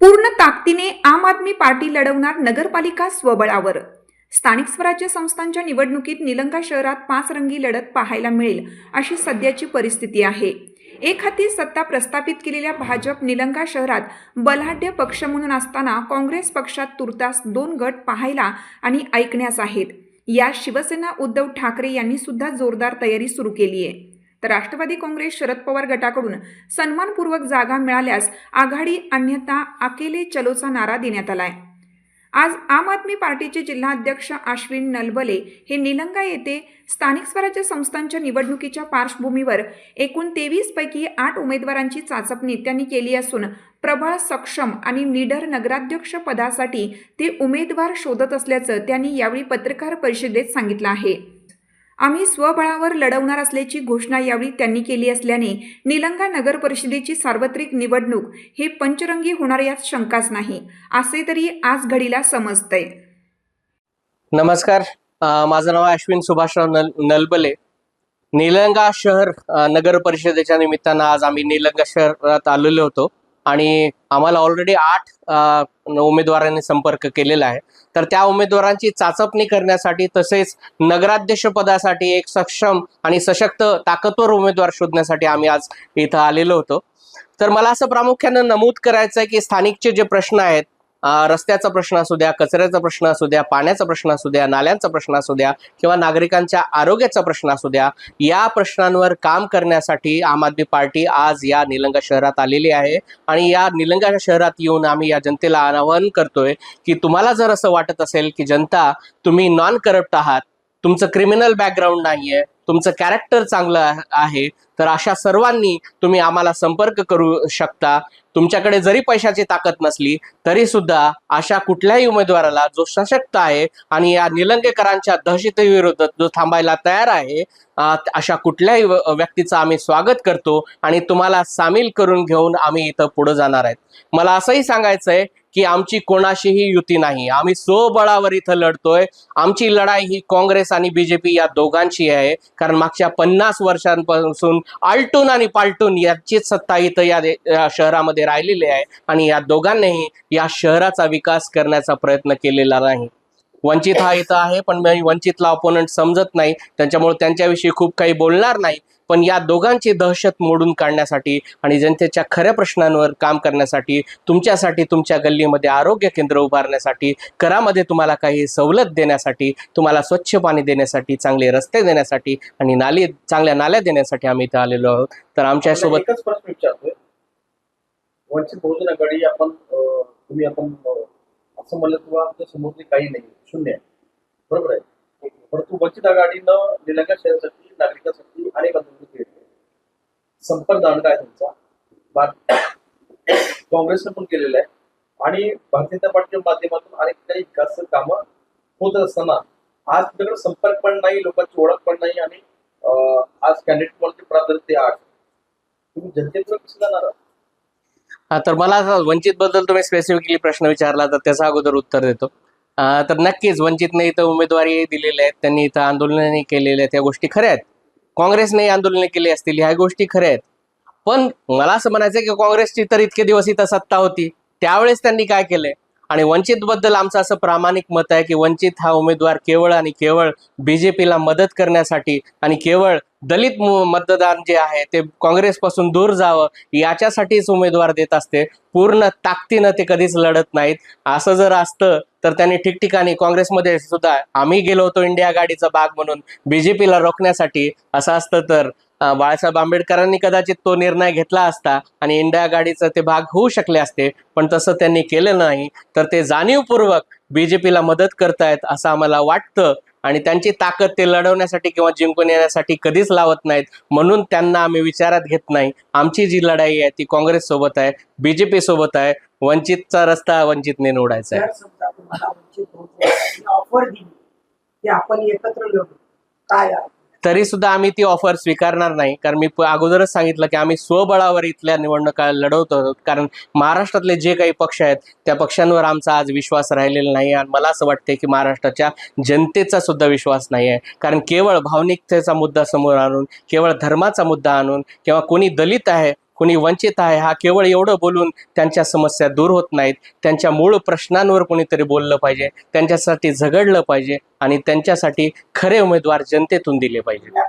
पूर्ण ताकदीने आम आदमी पार्टी लढवणार नगरपालिका स्वबळावर. स्थानिक स्वराज्य संस्थांच्या निवडणुकीत निलंगा शहरात पाच रंगी लढत पाहायला मिळेल अशी सध्याची परिस्थिती आहे. एक हाती सत्ता प्रस्थापित केलेल्या भाजप निलंगा शहरात बलाढ्य पक्ष म्हणून असताना काँग्रेस पक्षात तुर्तास दोन गट पाहायला आणि ऐकण्यास आहेत. या शिवसेना उद्धव ठाकरे यांनी सुद्धा जोरदार तयारी सुरू केली आहे तर राष्ट्रवादी काँग्रेस शरद पवार गटाकडून सन्मानपूर्वक जागा मिळाल्यास आघाडी अन्यथा अकेले चलोचा नारा देण्यात आलाय. आज आम आदमी पार्टीचे जिल्हाध्यक्ष आश्विन नलबले हे निलंगा येथे स्थानिक स्वराज्य संस्थांच्या निवडणुकीच्या पार्श्वभूमीवर एकूण तेवीस पैकी आठ उमेदवारांची चाचपणी त्यांनी केली असून प्रबळ सक्षम आणि निडर नगराध्यक्ष पदासाठी ते उमेदवार शोधत असल्याचं त्यांनी यावेळी पत्रकार परिषदेत सांगितलं आहे. आम्ही स्वबळावर लढवणार असल्याची घोषणा यावेळी त्यांनी केली असल्याने निलंगा नगर परिषदेची सार्वत्रिक निवडणूक हे पंचरंगी होणार यात शंकाच नाही असे तरी आज घडीला समजतंय. नमस्कार. माझं नाव अश्विन सुभाषराव नल नलबले. निलंगा शहर नगर परिषदेच्या निमित्तानं आज आम्ही निलंगा शहरात आलेलो होतो. आणि आम्हाला ऑलरेडी आठ उमेदवारांनी संपर्क केलेला आहे. तर त्या उमेदवारांची चाचपणी करण्यासाठी तसेच नगराध्यक्ष पदासाठी एक सक्षम आणि सशक्त ताकदवर उमेदवार शोधण्यासाठी आम्ही आज इथं आलेलो होतो. तर मला असं प्रामुख्यानं नमूद करायचं आहे की स्थानिकचे जे प्रश्न आहेत रस्त्याचा प्रश्न असू द्या कचऱ्याचा प्रश्न असू द्या पाण्याचा प्रश्न असू द्या नाल्यांचा प्रश्न असू द्या किंवा नागरिकांच्या आरोग्याचा प्रश्न असू द्या या प्रश्नांवर काम करण्यासाठी आम आदमी पार्टी आज या निलंगा शहरात आलेली आहे. आणि या निलंगा शहरात येऊन आम्ही या जनतेला आवाहन करतोय की तुम्हाला जर असं वाटत असेल की जनता तुम्ही नॉन करप्ट आहात तुमचं क्रिमिनल बॅकग्राऊंड नाहीये तुमचं कॅरेक्टर चांगलं आहे- तर अशा सर्वांनी तुम्ही आम्हाला संपर्क करू शकता. तुमच्याकडे जरी पैशाची ताकद नसली तरी सुद्धा अशा कुठल्याही उमेदवाराला जो सशक्त आहे आणि या निलंगेकरांच्या दहशतीविरोधात जो थांबायला तयार आहे अशा कुठल्याही व्यक्तीचं आम्ही स्वागत करतो आणि तुम्हाला सामील करून घेऊन आम्ही इथं पुढे जाणार आहेत. मला असंही सांगायचं आहे की आमची कोणाशीही युती नाही. आम्ही स्वबळावर इथं लढतोय. आमची लढाई ही काँग्रेस आणि बीजेपी या दोघांची आहे. कारण मागच्या पन्नास वर्षांपासून आलटून आणि पालटून याचीच सत्ता इथं या या शहरामध्ये राहिलेली आहे. आणि या दोघांनीही या शहराचा विकास करण्याचा प्रयत्न केलेला नाही. वंचित हा इथं आहे पण मी वंचितला ऑपोनंट समजत नाही. त्यांच्यामुळे त्यांच्याविषयी खूप काही बोलणार नाही. पण या दोघांची दहशत मोडून काढण्यासाठी आणि जनतेच्या खऱ्या प्रश्नांवर काम करण्यासाठी तुमच्यासाठी तुमच्या गल्लीमध्ये आरोग्य केंद्र उभारण्यासाठी करामध्ये तुम्हाला काही सवलत देण्यासाठी तुम्हाला स्वच्छ पाणी देण्यासाठी चांगले रस्ते देण्यासाठी आणि नाली चांगल्या नाल्या देण्यासाठी आम्ही इथं आलेलो आहोत. तर आमच्यासोबत वंचित बहुजन आघाडी आपण तुम्ही आपण असं म्हणलं किंवा आमच्यासमोर काही नाही. शून्य. बरोबर आहे? परंतु वंचित आघाडीनं निलंगा शहरासाठी नागरिकांसाठी अनेक आंदोलन केले संपर्क दांडगा आहे तुमचा? काँग्रेसनं पण केलेलं आहे. आणि भारतीय जनता पार्टीच्या माध्यमातून अनेक काही विकास कामं होत असताना आज तुमच्याकडे संपर्क पण नाही लोकांची ओळख पण नाही आणि आज कॅन्डिडेट कोणाचे प्राधान्य ते आठ तुम्ही जनतेचं कसं जाणार? हा, तर मला वंचित बद्दल तुम्ही स्पेसिफिकली प्रश्न विचारला तर त्याचा अगोदर उत्तर देतो. तर नक्कीच वंचितने इथं उमेदवारी दिलेल्या आहेत. त्यांनी इथं आंदोलने केलेले आहेत. या गोष्टी खऱ्या आहेत. काँग्रेसने आंदोलने केली असतील ह्या गोष्टी खऱ्या आहेत. पण मला असं म्हणायचं की काँग्रेसची तर इतके दिवस इथं सत्ता होती. त्यावेळेस त्यांनी काय केलंय? आणि वंचित बद्दल आमचं असं प्रामाणिक मत आहे की वंचित हा उमेदवार केवळ आणि केवळ बीजेपीला मदत करण्यासाठी आणि केवळ दलित मतदान जे आहे ते काँग्रेसपासून दूर जावं याच्यासाठीच उमेदवार देत असते. पूर्ण ताकदीनं ते कधीच लढत नाहीत. असं जर असतं तर त्यांनी ठिकठिकाणी काँग्रेसमध्ये सुद्धा आम्ही गेलो होतो इंडिया गाडीचा भाग म्हणून बीजेपीला रोखण्यासाठी. असं असतं तर बाळासाहेब आंबेडकरांनी कदाचित तो निर्णय घेतला असता आणि इंडिया गाडीचं ते भाग होऊ शकले असते पण तसं त्यांनी केलं नाही तर ते जाणीवपूर्वक बीजेपीला मदत करतायत असं आम्हाला वाटतं आणि त्यांची ताकद ते लढवण्यासाठी किंवा जिंकून येण्यासाठी कधीच लावत नाहीत म्हणून त्यांना आम्ही विचारात घेत नाही. आमची जी लढाई आहे ती काँग्रेस सोबत आहे बीजेपी सोबत आहे वंचितचा रस्ता वंचितने निवडायचा आहे. ऑफर दिली. की आपण एकत्र लढू. काय तरी सुद्धा आम्ही ती ऑफर स्वीकारणार नाही. कारण मी प- अगोदरच सांगितलं की आम्ही स्वबळावर इथल्या निवडणुका लढवतो. आहोत. कारण महाराष्ट्रातले जे काही पक्ष आहेत त्या पक्षांवर आमचा आज विश्वास राहिलेला नाही आणि मला असं वाटते की महाराष्ट्राच्या जनतेचा सुद्धा विश्वास नाही आहे. कारण केवळ भावनिकतेचा मुद्दा समोर आणून केवळ धर्माचा मुद्दा आणून किंवा कोणी दलित आहे कुणी वंचित आहे हा केवळ एवढं बोलून त्यांच्या समस्या दूर होत नाहीत. त्यांच्या मूळ प्रश्नांवर कोणीतरी बोललं पाहिजे त्यांच्यासाठी झगडलं पाहिजे आणि त्यांच्यासाठी खरे उमेदवार जनतेतून दिले पाहिजे.